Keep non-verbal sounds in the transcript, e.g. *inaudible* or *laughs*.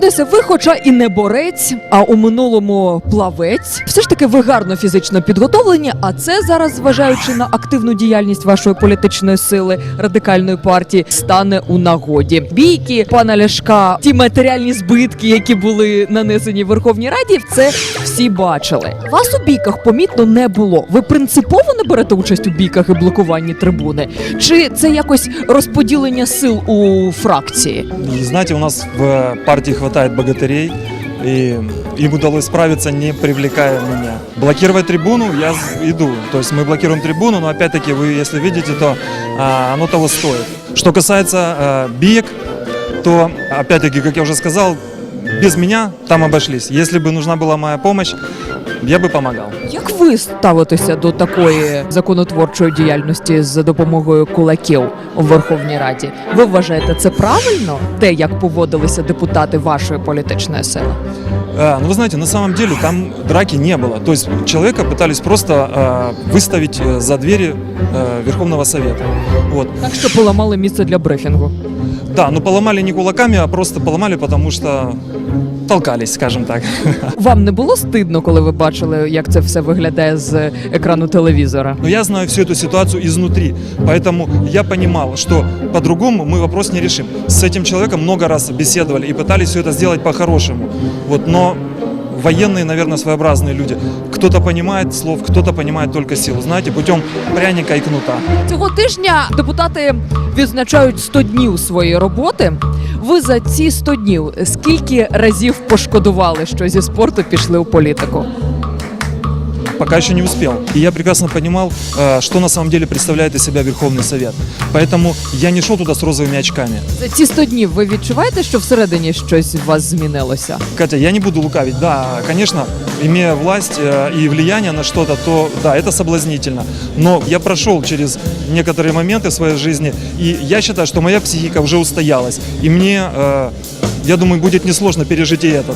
Денисе, ви, хоча і не борець, а у минулому плавець, все ж таки ви гарно фізично підготовлені. А це зараз, зважаючи на активну діяльність вашої політичної сили радикальної партії, стане у нагоді. Бійки пана Ляшка, ті матеріальні збитки, які були нанесені Верховній Раді, це всі бачили. Вас у бійках помітно не було. Ви принципово не берете участь у бійках і блокуванні трибуни? Чи це якось розподілення сил у фракції? И знаете, у нас в партии хватает богатырей, и им удалось справиться, не привлекая меня. Блокировать трибуну я с- иду. То есть мы блокируем трибуну, но опять-таки вы, если видите, то а, оно того стоит. Что касается а, биек, то опять-таки, как я уже сказал, без меня там обошлись. Если бы нужна была моя помощь, я бы помогал. Як ви ставитеся до такої законотворчої діяльності за допомогою кулаків у Верховній Раді? Ви вважаєте це правильно? Те, як поводилися депутати вашої політичної сили? А, ну, вы знаете, на самом деле там драки не было. То есть человека пытались просто а, выставить э, за двери э, Верховного Совета. Вот. Так що поламали місце для брифінгу. Да, ну поломали не кулаками, а просто поломали, потому что толкались, скажем так. *laughs* Вам не було стидно, коли ви бачили, як це все виглядає з екрану телевізора? Но я знаю всю эту ситуацию изнутри, поэтому я понимал, что по-другому мы вопрос не решим. С этим человеком много раз беседовали и пытались все это сделать по-хорошему. Вот, но военные, наверное, своеобразные люди. Кто-то понимает слов, кто-то понимает только силу. Знаете, путем пряника и кнута. Цього тижня депутати відзначають 100 днів своєї роботи. Ви за ці 100 днів скільки разів пошкодували, що зі спорту пішли у політику? пока еще не успел. И я прекрасно понимал, э, что на самом деле представляет из себя Верховный Совет. Поэтому я не шел туда с розовыми очками. За ці 100 днів ви відчуваєте, що всередині щось у вас змінилося? Катя, я не буду лукавить. Да, конечно, имея власть э, и влияние на что-то, то да, это соблазнительно. Но я прошел через некоторые моменты в своей жизни, и я считаю, что моя психика уже устоялась. И мне, э, я думаю, будет несложно пережить и это.